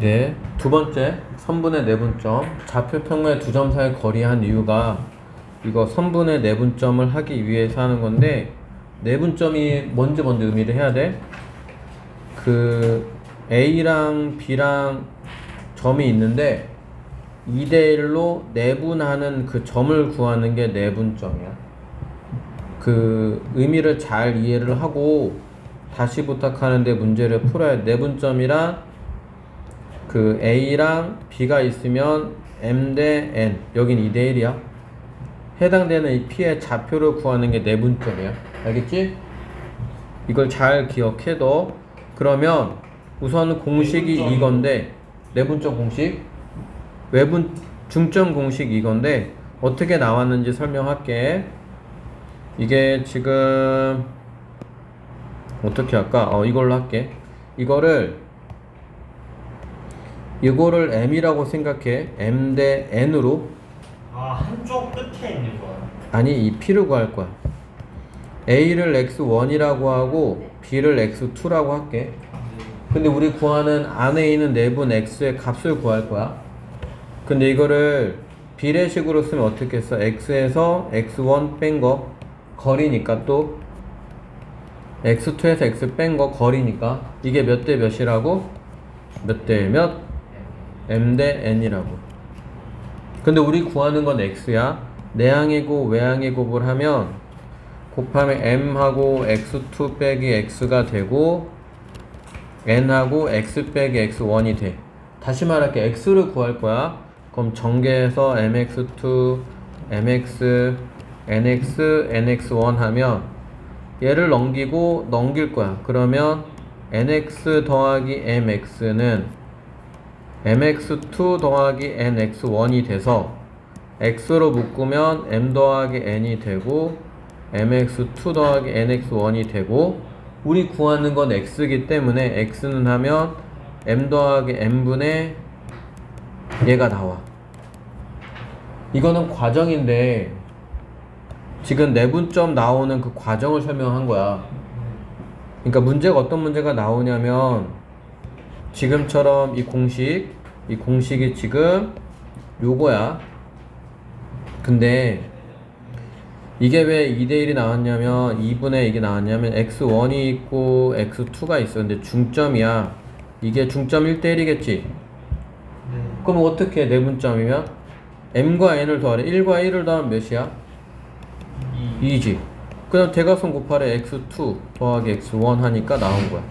네, 두 번째 선분의 내분점 좌표 평면의 두 점 사이 거리 한 이유가 이거 선분의 내분점을 하기 위해서 하는 건데 내분점이 뭔지 먼저 의미를 해야 돼. 그 A랑 B랑 점이 있는데 2대 1로 내분하는 그 점을 구하는 게 내분점이야. 그 의미를 잘 이해를 하고 다시 부탁하는데 문제를 풀어야 돼. 내분점이란 그 A랑 B가 있으면 M 대 N. 여긴 2대 1이야. 해당되는 이 P의 좌표를 구하는 게 내분점이야. 알겠지? 이걸 잘 기억해둬. 그러면 우선 공식이 내분점. 이건데 내분점 공식? 외분 중점 공식 이건데 어떻게 나왔는지 설명할게. 이게 지금 어떻게 할까? 어 이걸로 할게. 이거를 이거를 m이라고 생각해. M 대 n으로. 아 한쪽 끝에 있는 거야. 아니 이 p를 구할 거야. A를 x1이라고 하고 b를 x2라고 할게. 근데 우리 구하는 안에 있는 내분 x의 값을 구할 거야. 근데 이거를 비례식으로 쓰면 어떻게 써? X에서 x1 뺀 거 거리니까 또. X2에서 x 뺀 거 거리니까. 이게 몇 대 몇이라고? 몇 대 몇 m 대 n이라고. 근데 우리 구하는 건 x야. 내항의 곱, 외항의 곱을 하면 곱하면 m하고 x2 빼기 x가 되고 n하고 x 빼기 x1이 돼. 다시 말할게. x를 구할 거야. 그럼 전개해서 mx2, mx, nx, nx1 하면 얘를 넘기고 넘길 거야. 그러면 nx 더하기 mx는 mx2 더하기 nx1이 돼서 x로 묶으면 m 더하기 n이 되고 mx2 더하기 nx1이 되고 우리 구하는 건 x이기 때문에 x는 하면 m 더하기 n분의 얘가 나와. 이거는 과정인데 지금 내분점 나오는 그 과정을 설명한 거야. 그러니까 문제가 어떤 문제가 나오냐면 지금처럼 이 공식, 이 공식이 지금 요거야. 근데 이게 왜 2대1이 나왔냐면 2분의 이게 나왔냐면 x1이 있고 x2가 있어. 근데 중점이야. 이게 중점 1대1이겠지. 네. 그럼 어떻게 내분점이면 m과 n을 더하래. 1과 1을 더하면 몇이야? 이 2지. 그다음 대각선 곱하래 x2 더하기 x1 하니까 나온 거야.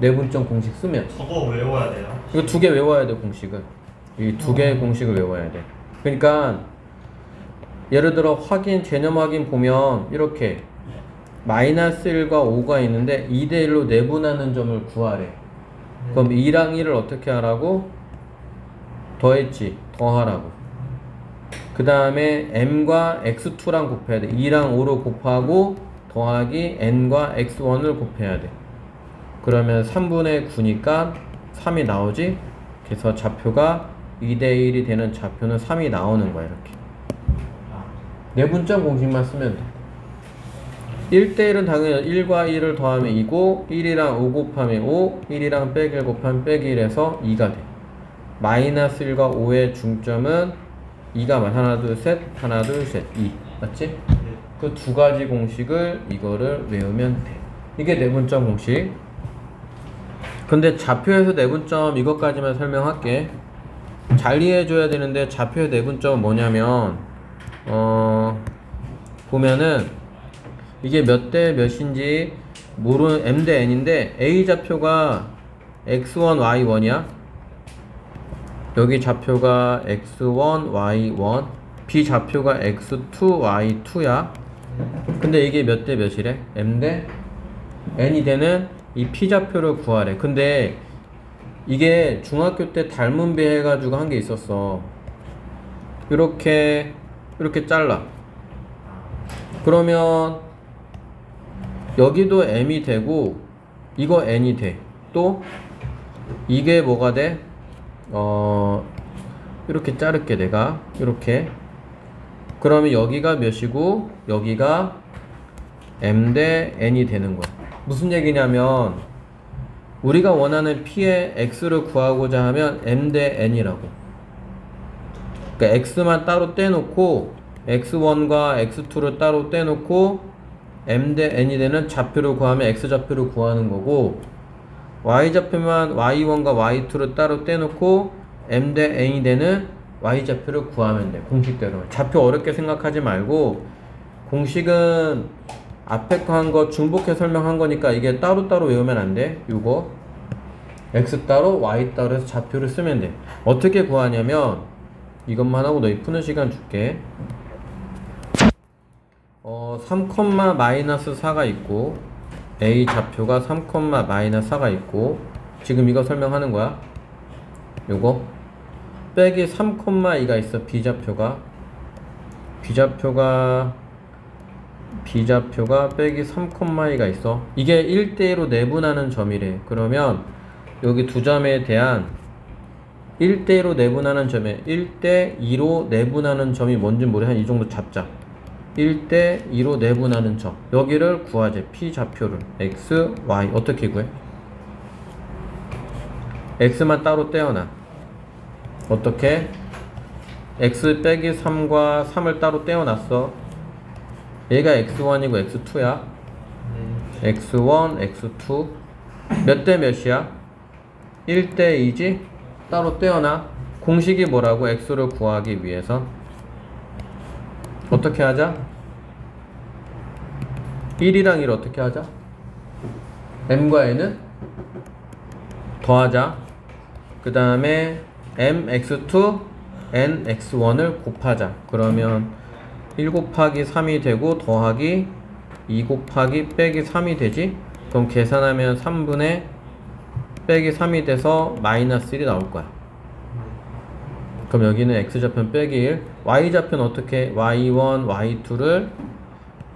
내분점 공식 쓰면. 저거 외워야 돼요. 이거 두 개 외워야 돼 공식을 이두 개의 공식을 외워야 돼. 그러니까 예를 들어 확인 개념 확인 보면 이렇게 마이너스 1과 5가 있는데 2대 1로 내분하는 점을 구하래. 그럼 2랑 1을 어떻게 하라고? 더했지 더하라고. 그 다음에 m과 x2랑 곱해야 돼. 2랑 5로 곱하고 더하기 n과 x1을 곱해야 돼 그러면 3분의 9니까 3이 나오지? 그래서 좌표가 2대 1이 되는 좌표는 3이 나오는 거야 이렇게 아, 내분점 공식만 쓰면 돼 1대 1은 당연히 1과 1을 더하면 2고 1이랑 5 곱하면 5 1이랑 빼기 1 곱하면 빼기 1에서 2가 돼 마이너스 1과 5의 중점은 2가 맞 하나 둘셋 하나 둘셋2 맞지? 네. 그두 가지 공식을 이거를 외우면 돼. 이게 내분점 공식. 근데 좌표에서 내분점 이것까지만 설명할게. 잘 이해해줘야 되는데 좌표의 내분점은 뭐냐면 어 보면은 이게 몇 대 몇인지 모르는 m 대 n인데 a 좌표가 x1 y1이야. 여기 좌표가 x1 y1 b 좌표가 x2 y2야. 근데 이게 몇 대 몇이래? m 대 n이 되는 이 p 좌표를 구하래. 근데 이게 중학교 때 닮은 배 해가지고 한 게 있었어. 이렇게 이렇게 잘라. 그러면 여기도 m이 되고 이거 n이 돼. 또 이게 뭐가 돼? 어 이렇게 자를게 내가 이렇게 그러면 여기가 몇이고 여기가 m 대 n이 되는 거야. 무슨 얘기냐면 우리가 원하는 p의 x를 구하고자 하면 m 대 n이라고. 그러니까 x만 따로 떼놓고 x1과 x2를 따로 떼놓고 m 대 n이 되는 좌표를 구하면 x 좌표를 구하는 거고 y 좌표만 y1과 y2를 따로 떼놓고 m 대 n이 되는 y 좌표를 구하면 돼 공식대로 좌표 어렵게 생각하지 말고 공식은 앞에 거한거 중복해 설명한 거니까 이게 따로따로 외우면 안 돼. 이거 x 따로 y 따로 해서 좌표를 쓰면 돼. 어떻게 구하냐면 이것만 하고 너희 푸는 시간 줄게. 어, 3, 마이너스 4가 있고 a 좌표가 3, 마이너스 4가 있고 지금 이거 설명하는 거야. 요거 빼기 3, 2가 있어 b 좌표가 b 좌표가 비좌표가 빼기 3,2가 있어. 이게 1대1로 내분하는 점이래. 그러면 여기 두 점에 대한 1대1로 내분하는 점에 1대2로 내분하는 점이 뭔지 모르 한이 정도 잡자. 1대2로 내분하는 점. 여기를 구하재. p 좌표를. x, y. 어떻게 구해? x만 따로 떼어놔. 어떻게? x 빼기 3과 3을 따로 떼어놨어. 얘가 x1이고 x2야. x1, x2. 몇 대 몇이야? 1대 2지? 따로 떼어놔. 공식이 뭐라고? x를 구하기 위해서. 어떻게 하자? 1이랑 1 어떻게 하자? m과 n은 더하자. 그 다음에 mx2, nx1을 곱하자. 그러면 1 곱하기 3이 되고 더하기 2 곱하기 빼기 3이 되지? 그럼 계산하면 3분의 빼기 3이 돼서 마이너스 1이 나올 거야. 그럼 여기는 x좌편 빼기 1, y좌편 어떻게? y1, y2를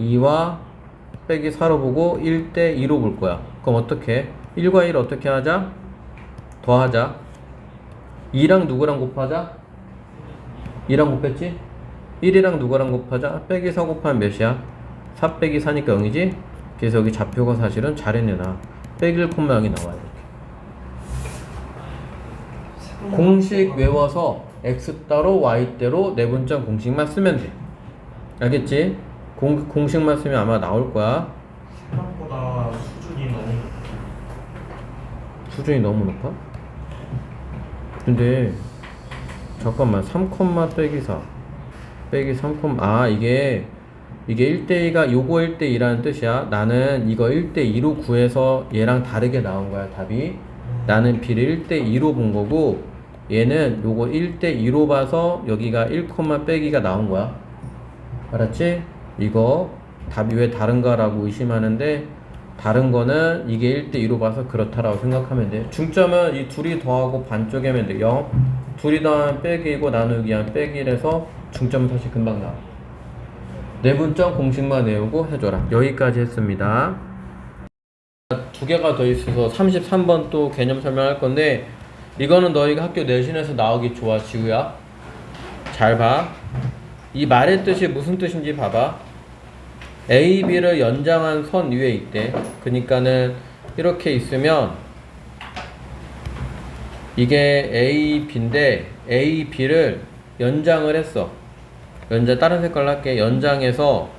2와 빼기 4로 보고 1대 2로 볼 거야. 그럼 어떻게? 1과 1 어떻게 하자? 더하자. 2랑 누구랑 곱하자? 2랑 곱했지? 1이랑 누구랑 곱하자? 빼기 4 곱하면 몇이야? 4 빼기 4니까 0이지? 그래서 여기 좌표가 사실은 잘해내나 빼기 1 0이 나와요 이렇게 공식 외워서 x 따로 y 대로 내분점 공식만 쓰면 돼 알겠지? 공, 공식만 쓰면 아마 나올 거야 생각보다 수준이 너무 수준이 너무 높아? 근데 잠깐만 3, 빼기 4 빼기 3, 아 이게 이게 1대2가 요거 1대2라는 뜻이야 나는 이거 1대2로 구해서 얘랑 다르게 나온 거야 답이 나는 b를 1대2로 본 거고 얘는 요거 1대2로 봐서 여기가 1, 빼기가 나온 거야 알았지? 이거 답이 왜 다른가라고 의심하는데 다른 거는 이게 1대2로 봐서 그렇다라고 생각하면 돼. 중점은 이 둘이 더하고 반쪽에 하면 돼. 0. 둘이 더하면 빼기이고 나누기 하면 빼기래서 중점은 사실 금방 나와. 내분점 공식만 외우고 해줘라. 여기까지 했습니다. 두 개가 더 있어서 33번 또 개념 설명할 건데 이거는 너희가 학교 내신에서 나오기 좋아 지우야. 잘 봐. 이 말의 뜻이 무슨 뜻인지 봐봐. A, B를 연장한 선 위에 있대. 그러니까는 이렇게 있으면 이게 A, B인데 A, B를 연장을 했어. 연장 다른 색깔로 할게. 연장해서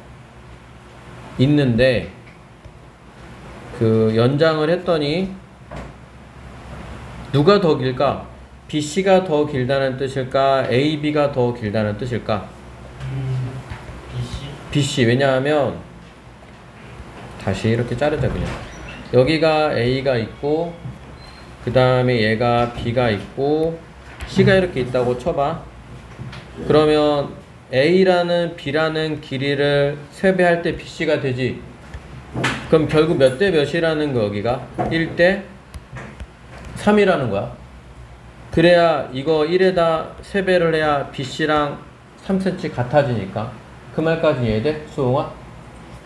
있는데 그 연장을 했더니 누가 더 길까? BC가 더 길다는 뜻일까? AB가 더 길다는 뜻일까? BC BC 왜냐하면 다시 이렇게 자르자 그냥 여기가 A가 있고 그 다음에 얘가 B가 있고 C가 이렇게 있다고 쳐봐 그러면 A라는 B라는 길이를 세배할 때 BC가 되지 그럼 결국 몇 대 몇이라는 거 여기가 1대 3이라는 거야 그래야 이거 1에다 세배를 해야 BC랑 3cm 같아지니까 그 말까지 이해돼? 수홍아?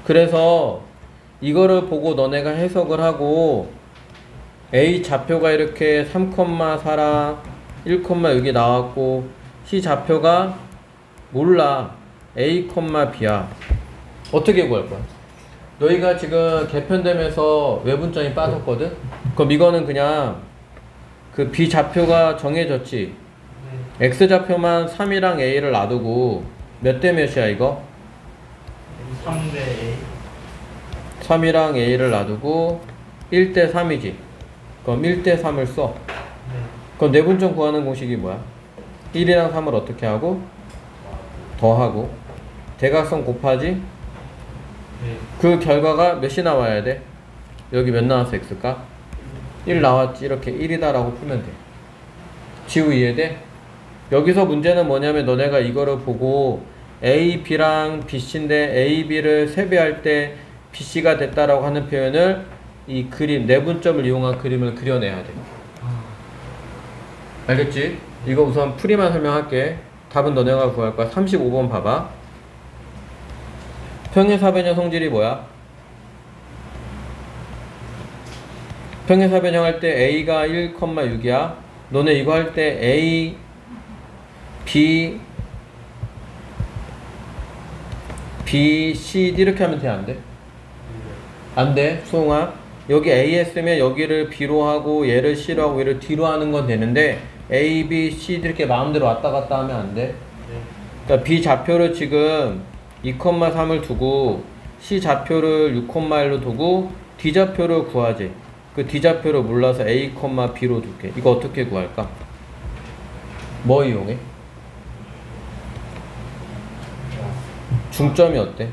그래서 이거를 보고 너네가 해석을 하고 A 좌표가 이렇게 3,4랑 1, 여기 나왔고 C 좌표가 몰라 A, B야 어떻게 구할 거야? 너희가 지금 개편되면서 외분점이 빠졌거든? 그럼 이거는 그냥 그 B 좌표가 정해졌지. 네. X 좌표만 3이랑 A를 놔두고 몇 대 몇이야 이거? 3대 A 3이랑 A를 놔두고 1대 3이지. 그럼 1대 3을 써. 네. 그럼 내분점 구하는 공식이 뭐야? 1이랑 3을 어떻게 하고? 더하고 대각선 곱하지? 네. 그 결과가 몇이 나와야 돼? 여기 몇 나왔어 x가? 1 나왔지 이렇게 1이다 라고 풀면 돼 지우 이해돼? 여기서 문제는 뭐냐면 너네가 이거를 보고 A, B랑 BC인데 A, B를 세배할 때 BC가 됐다라고 하는 표현을 이 그림, 내분점을 이용한 그림을 그려내야 돼 알겠지? 이거 우선 풀이만 설명할게 답은 너네가 구할 거야 35번 봐봐 평행사변형 성질이 뭐야? 평행사변형 할 때 a가 1,6이야. 너네 이거 할 때 a, b, b, c D 이렇게 하면 돼 안 돼? 안 돼, 수홍아. 여기 a 했으면 여기를 b로 하고 얘를 c로 하고 얘를 d로 하는 건 되는데 a, b, c 이렇게 마음대로 왔다 갔다 하면 안 돼. 네. 그러니까 B 좌표를 지금 2,3을 두고 C 좌표를 6,1로 두고 D 좌표를 구하지. 그 D 좌표를 몰라서 A, B로 둘게. 이거 어떻게 구할까? 뭐 이용해? 중점이 어때?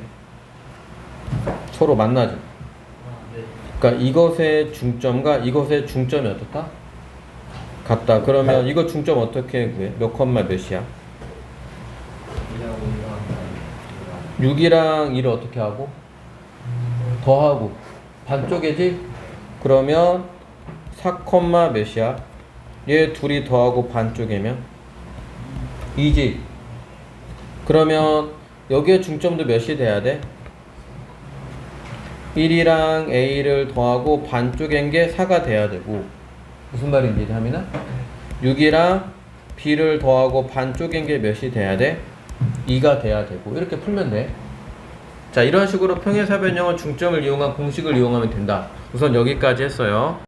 서로 만나지. 아, 네. 그러니까 이것의 중점과 이것의 중점이 어떻다? 같다. 그러면 이거 중점 어떻게 구해? 몇 컴마 몇이야? 6이랑 1을 어떻게 하고? 더하고 반쪽이지? 그러면 4, 몇이야? 얘 둘이 더하고 반쪽이면 2지 그러면 여기에 중점도 몇이 돼야 돼? 1이랑 A를 더하고 반쪽인 게 4가 돼야 되고 무슨 말인지 하미나? 6이랑 B를 더하고 반쪽인 게 몇이 돼야 돼? 2가 돼야 되고 이렇게 풀면 돼. 자 이런 식으로 평행사변형은 중점을 이용한 공식을 이용하면 된다. 우선 여기까지 했어요.